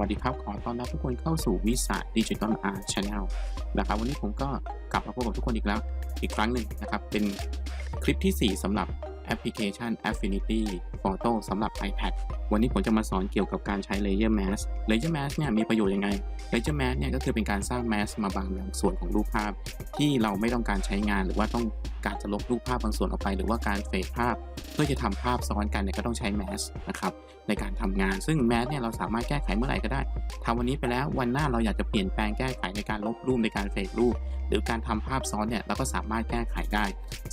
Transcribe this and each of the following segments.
วัสดีครับ ขอต้อนรับทุกคนเข้าสู่วิสาดิจิตอลอาร์ชาแนลนะครับ วันนี้ผมก็กลับมาพบกับทุกคนอีกแล้ว อีกครั้งหนึ่งนะครับ เป็นคลิปที่ 4สำหรับแอปพลิเคชัน Affinity Photo สำหรับ iPad วันนี้ผมจะมาสอนเกี่ยวกับการใช้ Layer Mask Layer Mask เนี่ยมีประโยชน์ยังไง Layer Mask เนี่ยก็คือเป็นการสร้าง mask มาบางส่วนของรูปภาพ ที่เราไม่ต้องการใช้งาน หรือว่าต้องการจะลบรูปภาพบางส่วนออกไป หรือว่าการเฟดภาพ เพื่อจะทำภาพซ้อนกันเนี่ยก็ต้องใช้ mask นะครับในการทำงาน ซึ่ง mask เนี่ยเราสามารถแก้ไขเมื่อไหร่ก็ได้ทำวันนี้ไปแล้ววันหน้าเราอยากจะเปลี่ยนแปลงแก้ไขในการลบรูปในการเฟดรูปหรือการทำภาพซ้อนเนี่ยเราก็สามารถแก้ไขได้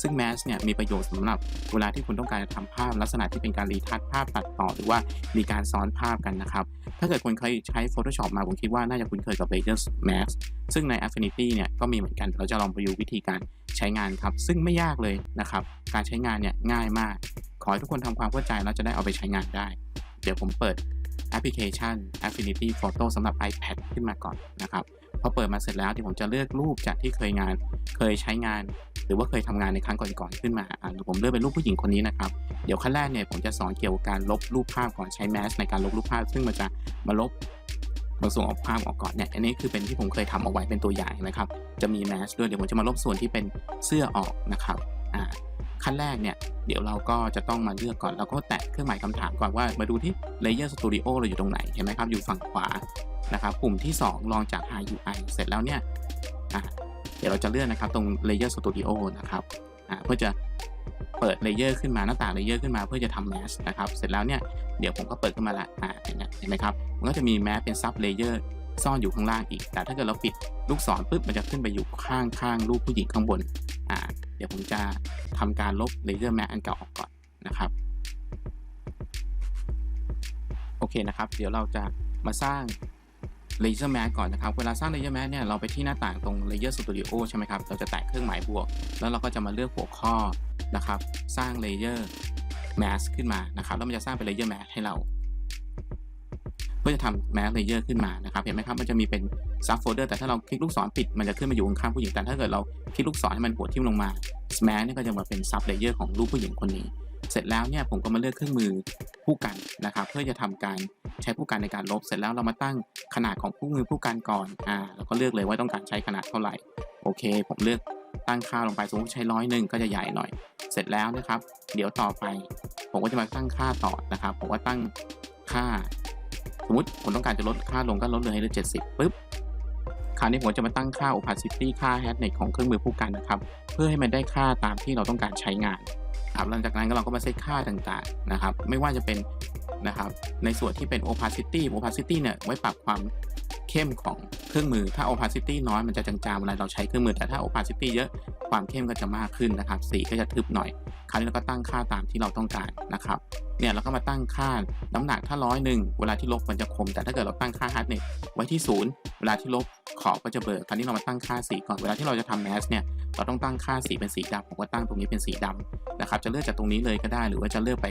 ซึ่ง mask เนี่ยมีประโยชน์สำหรับเวลาที่คุณต้องการจะทำภาพลักษณะที่เป็นการรีทัชภาพตัดต่อหรือว่ามีการซ้อนภาพกันนะครับ ถ้าเกิดคนเคยใช้ Photoshop มาผมคิดว่าน่าจะคุ้นเคยกับ Layer Mask ซึ่งใน Affinity เนี่ยก็มีเหมือนกัน เราจะลองไปดูวิธีการใช้งานครับ ซึ่งไม่ยากเลยนะครับ การใช้งานเนี่ยง่ายมาก ขอให้ทุกคนทำความเข้าใจแล้วจะได้เอาไปใช้งานได้ เดี๋ยวผมเปิดแอปพลิเคชัน Affinity Photo สำหรับ iPad ขึ้นมาก่อนนะครับ พอเปิดมาเสร็จแล้วเดี๋ยวผมจะเลือกรูปจากที่เคยงาน เคยใช้งาน หรือว่าเคยทำงานในครั้งก่อนๆขึ้นมาอ่าผมเลือกเป็นรูปผู้หญิงคนนี้นะครับ เดี๋ยวขั้นแรกเนี่ยผมจะสอนเกี่ยวกับการลบรูปภาพก่อนใช้แมสในการลบรูปภาพ ซึ่งมันจะมาลบบางส่วนของภาพออกก่อนเนี่ย อันนี้คือเป็นที่ผมเคยทำเอาไว้เป็นตัวอย่างนะครับ จะมีแมสด้วย เดี๋ยวผมจะมาลบส่วนที่เป็นเสื้อออกนะครับ อ่า ขั้นแรกเนี่ย เดี๋ยวเราก็จะต้องมาเลือกก่อนเราก็แตะเครื่องหมายคำถามก่อนว่า มาดูที่ Layer Studio เราอยู่ตรงไหน เห็นไหมครับ อยู่ฝั่งขวา นะครับปุ่มที่ 2 ลองจาก AIUI เสร็จแล้วเนี่ยเดี๋ยวเราจะเลื่อนนะครับตรง Layer Studio นะครับเพื่อจะเปิดเลเยอร์ขึ้นมาหน้าต่างเลเยอร์ขึ้นมาเพื่อจะทำแมสนะครับเสร็จแล้วเนี่ยเดี๋ยวผมก็เปิดขึ้นมาละอ่าเห็นไหมครับมันก็จะมีแมสเป็นซับเลเยอร์ซ่อนอยู่ข้างล่างอีก แต่ถ้าเกิดเราปิดลูกศรปุ๊บมันจะขึ้นไปอยู่ข้างข้างรูปผู้หญิงข้างบนอ่าเดี๋ยวผมจะทำการลบเลเยอร์แมสอันเก่าออกก่อนนะครับโอเคนะครับ เดี๋ยวเราจะมาสร้าง Layer Mask ก่อนนะครับ เวลาสร้าง Layer Mask เนี่ยเราไปที่หน้าต่างตรง Layer Studio ใช่ไหมครับ เราจะแตะเครื่องหมายบวก แล้วเราก็จะมาเลือกหัวข้อนะครับ สร้าง Layer Mask ขึ้นมานะครับ แล้วมันจะสร้างเป็น Layer Mask ให้เราเพื่อจะทำ Mask Layer ขึ้นมานะครับ เห็นไหมครับ มันจะมีเป็น Sub Folder แต่ถ้าเราคลิกลูกศรปิด มันจะขึ้นมาอยู่ข้างผู้หญิง แต่ถ้าเกิดเราคลิกลูกศรให้มันหัวทิ่มลงมา Mask เนี่ยก็จะมาเป็น Sub Layer ของรูปผู้หญิงคนนี้ เสร็จแล้วเนี่ยผมก็มาเลือกเครื่องมือผู้กันนะครับเพื่อจะทำการใช้ผู้กันในการลบ เสร็จแล้วเรามาตั้งขนาดของผู้มือผู้กันก่อนอ่าแล้วก็เลือกเลยว่าต้องการใช้ขนาดเท่าไหร่โอเค ผมเลือกตั้งค่าลงไปสมมติใช้ร้อยหนึ่งก็จะใหญ่หน่อย เสร็จแล้วนะครับ เดี๋ยวต่อไป ผมก็จะมาตั้งค่าต่อนะครับ ผมว่าตั้งค่า สมมติผมต้องการจะลดค่าลงก็ลดเลยให้เหลือเจ็ดสิบปุ๊บคราวนี้ผมจะมาตั้งค่า opacity ค่า hardness ของเครื่องมือผู้กันนะครับ เพื่อให้มันได้ค่าตามที่เราต้องการใช้งาน ครับหลังจากนั้นก็เราก็มาเซตค่าต่างๆนะครับ ไม่ว่าจะเป็นนะครับในส่วนที่เป็น opacity opacity เนี่ยไว้ปรับความ เข้มของเครื่องมือถ้า opacity น้อยมันจะจางๆเวลาเราใช้เครื่องมือแต่ถ้า opacity เยอะความเข้มก็จะมากขึ้นนะครับ สีก็จะทึบหน่อย คราวนี้เราก็ตั้งค่าตามที่เราต้องการนะครับเนี่ยเราก็มาตั้งค่าน้ำหนักถ้าร้อยหนึ่งเวลาที่ลบมันจะคม แต่ถ้าเกิดเราตั้งค่า hardness ไว้ที่ศูนย์เวลาที่ลบขอบก็จะเบลอคราวนี้เรามาตั้งค่าสีก่อนเวลาที่เราจะทำแมสเนี่ยเราต้องตั้งค่าสีเป็นสีดำผมก็ตั้งตรงนี้เป็นสีดำนะครับจะเลือกจากตรงนี้เลยก็ได้หรือว่าจะเลือกไป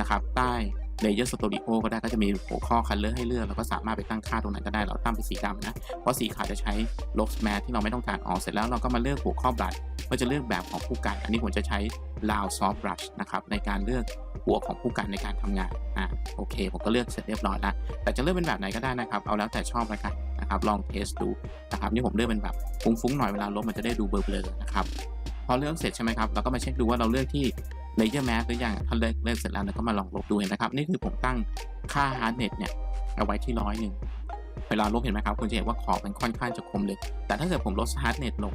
นะครับใต้ Layer Studio ก็ได้ก็จะมีหัวข้อ Color ให้เลือกเราก็สามารถไปตั้งค่าตรงนั้นก็ได้เราตั้งเป็นสีดำนะ เพราะสีขาวจะใช้ลบแมสที่เราไม่ต้องการออกเสร็จแล้วเราก็มาเลือกหัวข้อบลัดก็จะเลือกแบบของผู้กัน อันนี้ผมจะใช้ Round Soft Brush นะครับในการเลือกหัวของผู้กันในการทำงานอ่าโอเค ผมก็เลือกเสร็จเรียบร้อยแล้ว แต่จะเลือกเป็นแบบไหนก็ได้นะครับ เอาแล้วแต่ชอบแล้วกันนะครับลองเทสดูนะครับนี่ผมเลือกเป็นแบบฟุ้งๆหน่อยเวลาลบมันจะได้ดูเบลอๆนะครับพอเลือกเสร็จใช่ไหมครับเราก็มาเช็คดูว่าเราเลือกที่ Layer Mask หรือยังถ้าเลือกเลือกเสร็จแล้วเราก็มาลองลบดูเห็นนะครับ นี่คือผมตั้งค่า Hardness เนี่ยเอาไว้ที่ร้อยหนึ่งเวลาลบเห็นไหมครับคุณจะเห็นว่าขอบมันค่อนข้างจะคมเลย แต่ถ้าเกิดผมลด Hardness ลง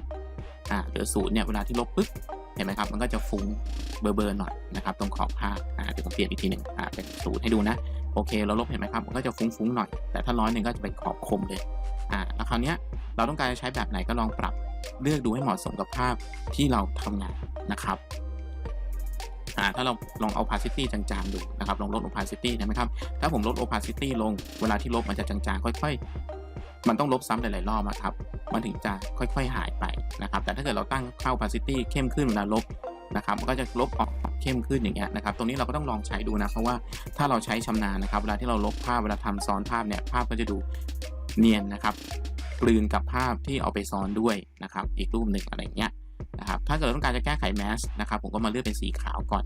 อ่าเหลือศูนย์เนี่ยเวลาที่ลบปุ๊บเห็นไหมครับ มันก็จะฟุ้งเบอร์ๆหน่อยนะครับตรงขอบภาอ่าเดี๋ยวผมเปลี่ยนอีกทีหนึ่งอ่าเป็นศูนย์ให้ดูนะโอเค เราลบเห็นไหมครับมันก็จะฟุ้งๆหน่อย แต่ถ้าร้อยหนึ่งก็จะเป็นขอบคมเลยอ่าแล้วคราวเนี้ยเราต้องการจะใช้แบบไหนก็ลองปรับเลือกดูให้เหมาะสมกับภาพที่เราทำงานนะครับ อ่าถ้าเราลองเอา opacity จางๆ ดูนะครับ ลองลด opacity ใช่ไหมครับ ถ้าผมลด opacity ลง เวลาที่ลบมันจะจางๆ ค่อย ๆ มันต้องลบซ้ำหลายๆ รอบอะครับ มันถึงจะค่อยๆ หายไปนะครับ แต่ถ้าเกิดเราตั้งค่า opacity เข้มขึ้นเวลาลบนะครับมันก็จะลบออกเข้มขึ้นอย่างเงี้ยนะครับ ตรงนี้เราก็ต้องลองใช้ดูนะ เพราะว่าถ้าเราใช้ชำนาญนะครับ เวลาที่เราลบภาพ เวลาทำซ้อนภาพเนี่ย ภาพก็จะดูเนียนนะครับ กลืนกับภาพที่เอาไปซ้อนด้วยนะครับ อีกรูปหนึ่งอะไรเงี้ย นะครับถ้าเกิดต้องการจะแก้ไขแมสนะครับผมก็มาเลือกเป็นสีขาวก่อน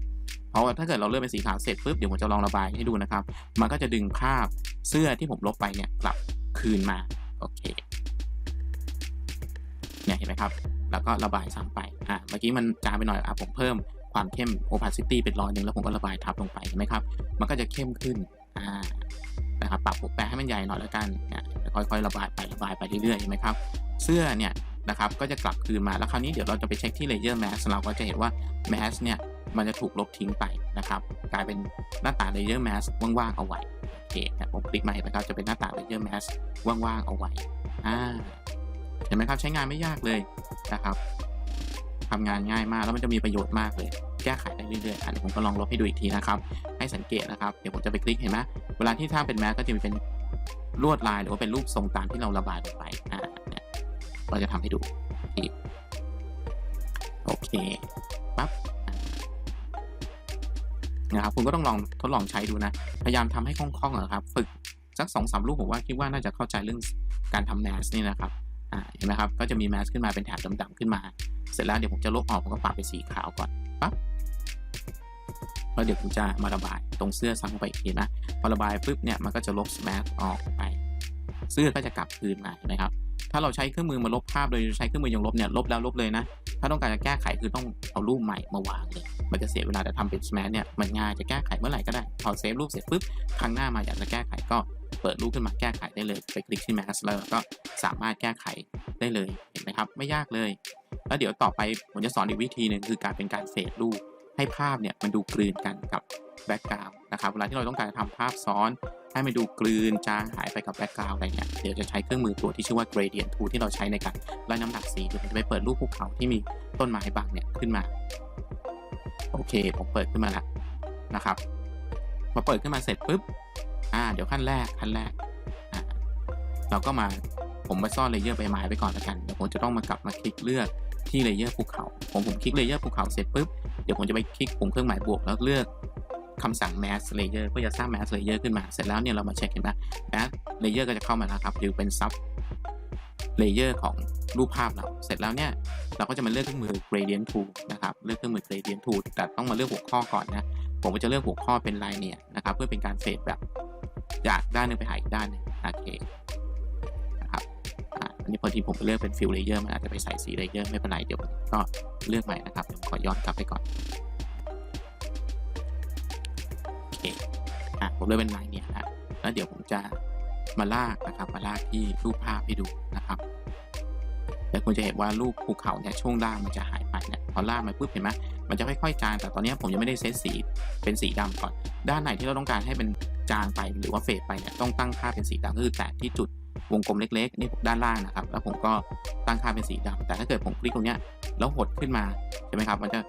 เพราะว่าถ้าเกิดเราเลือกเป็นสีขาวเสร็จปุ๊บเดี๋ยวผมจะลองระบายให้ดูนะครับ มันก็จะดึงภาพเสื้อที่ผมลบไปเนี่ยกลับคืนมาโอเคเนี่ยเห็นไหมครับ แล้วก็ระบายซ้ำไปอ่าเมื่อกี้มันจางไปหน่อยอะผมเพิ่มความเข้ม opacity เป็นร้อยหนึ่งแล้วผมก็ระบายทับลงไปเห็นไหมครับ มันก็จะเข้มขึ้นอ่านะครับปรับปกแปะให้มันใหญ่หน่อยแล้วกันเนี่ยค่อยๆระบายไประบายไปเรื่อยๆเห็นไหมครับ เสื้อเนี่ย นะครับก็จะกลับคืนมาแล้วคราวนี้เดี๋ยวเราจะไปเช็คที่ layer mask เราก็จะเห็นว่า mask เนี่ยมันจะถูกลบทิ้งไปนะครับ กลายเป็นหน้าต่าง layer mask ว่างๆเอาไว้โอเคนี่ยผมคลิกมาเห็นไหมครับจะเป็นหน้าต่าง layer mask ว่างๆเอาไว้อ่าเห็นไหมครับใช้งานไม่ยากเลยนะครับทำงานง่ายมากแล้วมันจะมีประโยชน์มากเลย แก้ไขได้เรื่อยๆอะผมก็ลองลบให้ดูอีกทีนะครับ ให้สังเกตนะครับ เดี๋ยวผมจะไปคลิกเห็นไหมเวลาที่ถ้าเป็นแมสก็จะมีเป็นลวดลายหรือว่าเป็นรูปทรงตามที่เราระบายลงไปอ่า เราจะทำให้ดูอีกโอเคปั๊บนะครับคุณก็ต้องลองทดลองใช้ดูนะ พยายามทำให้คล่องๆนะครับ ฝึกสักสองสามรูปผมว่าคิดว่าน่าจะเข้าใจเรื่องการทำแมสนี่นะครับอ่าเห็นไหมครับ ก็จะมีแมสขึ้นมาเป็นแถบดำๆขึ้นมา เสร็จแล้วเดี๋ยวผมจะลบออกผมก็ปรับเป็นสีขาวก่อนปั๊บแล้วเดี๋ยวผมจะมาระบายตรงเสื้อซ้ำไปอีกทีนะ พอระบายปุ๊บเนี่ยมันก็จะลบแมทออกไป เสื้อก็จะกลับคืนมานะครับ ถ้าเราใช้เครื่องมือมาลบภาพโดยใช้เครื่องมือยังลบเนี่ยลบแล้วลบเลยนะ ถ้าต้องการจะแก้ไขคือต้องเอารูปใหม่มาวางเลยมันจะเสียเวลาแต่ทำเป็นสแมทเนี่ยมันง่ายจะแก้ไขเมื่อไหร่ก็ได้พอเซฟรูปเสร็จปุ๊บครั้งหน้ามาอยากจะแก้ไขก็เปิดรูปขึ้นมาแก้ไขได้เลยไปคลิกที่แมสแล้วก็สามารถแก้ไขได้เลยเห็นไหมครับ ไม่ยากเลย แล้วเดี๋ยวต่อไปผมจะสอนอีกวิธีหนึ่งคือการเป็นการเฟดรูปให้ภาพเนี่ยมันดูกลืนกันกับแบ็กกราวน์นะครับเวลาที่เราต้องการจะทำภาพซ้อน ให้มันดูกลืนจางหายไปกับแบ็กกราวน์อะไรเนี่ยเดี๋ยวจะใช้เครื่องมือตัวที่ชื่อว่า gradient tool ที่เราใช้ในการไล่น้ำหนักสีเดี๋ยวผมจะไปเปิดรูปภูเขาที่มีต้นไม้บางเนี่ยขึ้นมา โอเค ผมเปิดขึ้นมาแล้วนะครับพอเปิดขึ้นมาเสร็จปุ๊บอ่า เดี๋ยวขั้นแรกขั้นแรกอ่าเราก็มาผมไปซ่อนเลเยอร์ใบไม้ไปก่อนละกันเดี๋ยวผมจะต้องมากลับมาคลิกเลือกที่เลเยอร์ภูเขาผมผมคลิกเลเยอร์ภูเขาเสร็จปุ๊บเดี๋ยวผมจะไปคลิกปุ่มเครื่องหมายบวกแล้วเลือก คำสั่ง mask layer เพื่อจะสร้าง mask layer ขึ้นมา เสร็จแล้วเนี่ยเรามาเช็คเห็นไหม mask layer ก็จะเข้ามาแล้วครับหรือเป็น sub layer ของรูปภาพเรา เสร็จแล้วเนี่ยเราก็จะมาเลือกเครื่องมือ gradient tool นะครับ เลือกเครื่องมือ gradient tool แต่ต้องมาเลือกหัวข้อก่อนนะ ผมก็จะเลือกหัวข้อเป็น linear นะครับ เพื่อเป็นการเฟดแบบจากด้านนึงไปหาอีกด้านนึงโอเคนะครับอันนี้พอทีผมไปเลือกเป็น fill layer มันอาจจะไปใส่สี layer ไม่เป็นไรเดี๋ยวก็เลือกใหม่นะครับผมขอย้อนกลับไปก่อน โอเคอะผมเลือกเป็นลายเนี่ยนะแล้วเดี๋ยวผมจะมาลากนะครับ มาลากที่รูปภาพให้ดูนะครับแต่คุณจะเห็นว่ารูปภูเขาเนี่ยช่วงล่างมันจะหายไปเนี่ยพอลากมาปุ๊บเห็นไหมมันจะค่อยๆจางแต่ตอนนี้ผมยังไม่ได้เซตสีเป็นสีดำก่อน ด้านไหนที่เราต้องการให้เป็นจางไปหรือว่าเฟดไปเนี่ยต้องตั้งค่าเป็นสีดำก็คือแตะที่จุดวงกลมเล็กๆนี่ด้านล่างนะครับ แล้วผมก็ตั้งค่าเป็นสีดำแต่ถ้าเกิดผมคลิกตรงเนี้ยแล้วหดขึ้นมาใช่ไหมครับ มันจะ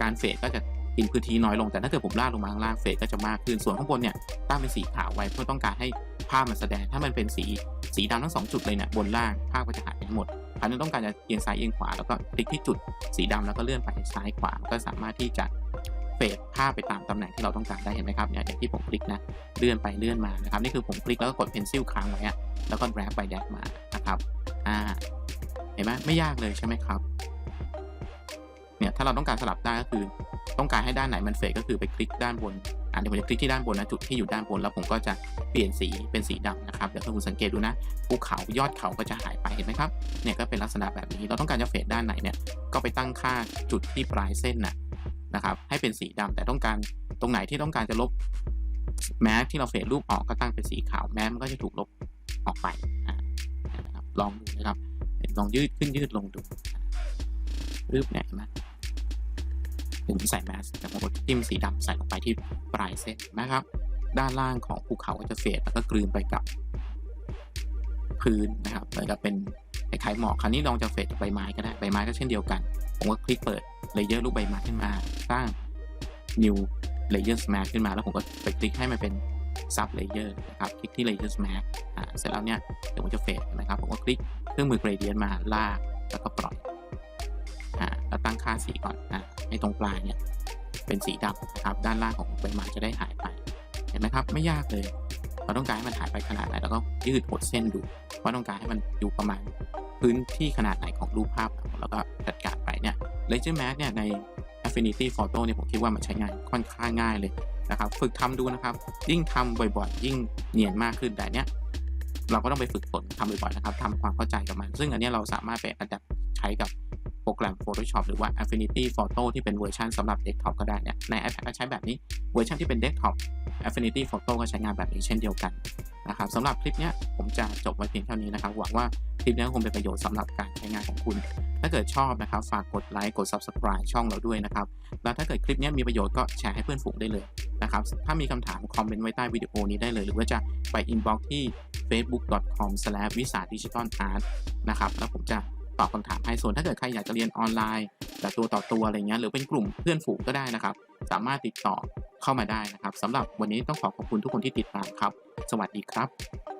การเฟดก็จะ กินพื้นที่น้อยลงแต่ถ้าเกิดผมลากลงมาข้างล่างเฟสก็จะมากขึ้นส่วนข้างบนเนี่ยตั้งเป็นสีขาวไว้เพื่อต้องการให้ภาพมันแสดง ถ้ามันเป็นสีสีดำทั้งสองจุดเลยเนี่ยบนล่างภาพก็จะหายไปหมดคราวนี้ต้องการจะเอียงซ้ายเอียงขวาแล้วก็คลิกที่จุดสีดำแล้วก็เลื่อนไปซ้ายขวาก็สามารถที่จะเฟดภาพไปตามตำแหน่งที่เราต้องการได้เห็นไหมครับเนี่ยอย่างที่ผมคลิกนะเลื่อนไปเลื่อนมานะครับนี่คือผมคลิกแล้วก็กดเพนซิลค้างไว้แล้วก็แดรกไปแดรกมานะครับอ่าเห็นไหมไม่ยากเลยใช่ไหมครับ เนี่ยถ้าเราต้องการสลับได้านก็คือ ต้องการให้ด้านไหนมันเฟดก็คือไปคลิกด้านบนอ่าเดี๋ยวผมจะคลิกที่ด้านบนนะจุดที่อยู่ด้านบนแล้วผมก็จะเปลี่ยนสีเป็นสีดำนะครับเดี๋ยวถ้าคุณสังเกตดูนะภูเขายอดเขาก็จะหายไปเห็นไหมครับเนี่ยก็เป็นลักษณะแบบนี้เราต้องการจะเฟดด้านไหนเนี่ยก็ไปตั้งค่าจุดที่ปลายเส้นนะนะครับให้เป็นสีดำแต่ต้องการตรงไหนที่ต้องการจะลบแม้ที่เราเฟดรูปออกก็ตั้งเป็นสีขาวแม้มันก็จะถูกลบออกไปนะครับลองดูนะครับลองยืดขึ้นยืดลงดูรูปเนี่ยเห็นไหม ถึงใส่แมสแต่ผมกดจิ้มสีดำใส่ลงไปที่ปลายเส้นนะครับ ด้านล่างของภูเขาก็จะเฟดแล้วก็กลืนไปกับพื้นนะครับเหมือนกับเป็นคล้ายๆหมอกคราวนี้ลองจะเฟดใบไม้ก็ได้ใบไม้ก็เช่นเดียวกัน ผมก็คลิกเปิดเลเยอร์รูปใบไม้ขึ้นมา สร้าง new layer smash ขึ้นมา แล้วผมก็ไปคลิกให้มันเป็น sub layer นะครับ คลิกที่ layer smash อ่าเสร็จแล้วเนี่ยเดี๋ยวผมจะเฟดนะครับ ผมก็คลิกเครื่องมือ gradient มาลากแล้วก็ปล่อย อ่าแล้วตั้งค่าสีก่อนอ่าให้ตรงปลายเนี่ยเป็นสีดำนะครับด้านล่างของใบไม้จะได้หายไปเห็นไหมครับไม่ยากเลย เราต้องการให้มันหายไปขนาดไหนแล้วก็ยืดหดเส้นดูว่าต้องการให้มันอยู่ประมาณพื้นที่ขนาดไหนของรูปภาพแล้วก็จัดการไปเนี่ย Ledger Mask เนี่ยใน Affinity Photo เนี่ยผมคิดว่ามันใช้งานค่อนข้างง่ายเลยนะครับฝึกทำดูนะครับ ยิ่งทำบ่อยๆ ยิ่งเนียนมากขึ้นแต่เนี้ยเราก็ต้องไปฝึกฝนทำบ่อยๆนะครับทำความเข้าใจกับมัน ซึ่งอันเนี้ยเราสามารถไปอัดใช้กับ โปรแกรม Photoshop หรือว่า Affinity Photo ที่เป็นเวอร์ชันสำหรับ Desktop ก็ได้เนี่ยใน iPad ก็ใช้แบบนี้เวอร์ชันที่เป็น Desktop Affinity Photo ก็ใช้งานแบบนี้เช่นเดียวกันนะครับสำหรับคลิปเนี้ยผมจะจบไว้เพียงเท่านี้นะครับหวังว่าคลิปนี้คงเป็นประโยชน์สำหรับการใช้งานของคุณ ถ้าเกิดชอบนะครับฝากกดไลค์กด Subscribe ช่องเราด้วยนะครับแล้วถ้าเกิดคลิปนี้มีประโยชน์ก็แชร์ให้เพื่อนฝูงได้เลยนะครับถ้ามีคำถามคอมเมนต์ไว้ใต้วิดีโอนี้ได้เลย หรือว่าจะไป inbox ที่ facebook.com w i s a d i g i t a l art นะครับแล้วผมจะ ตอบคำถามให้ส่วนถ้าเกิดใครอยากจะเรียนออนไลน์แบบตัวต่อตัวอะไรเงี้ยหรือเป็นกลุ่มเพื่อนฝูงก็ได้นะครับ สามารถติดต่อเข้ามาได้นะครับสำหรับวันนี้ต้องขอขอบคุณทุกคนที่ติดตามครับ สวัสดีครับ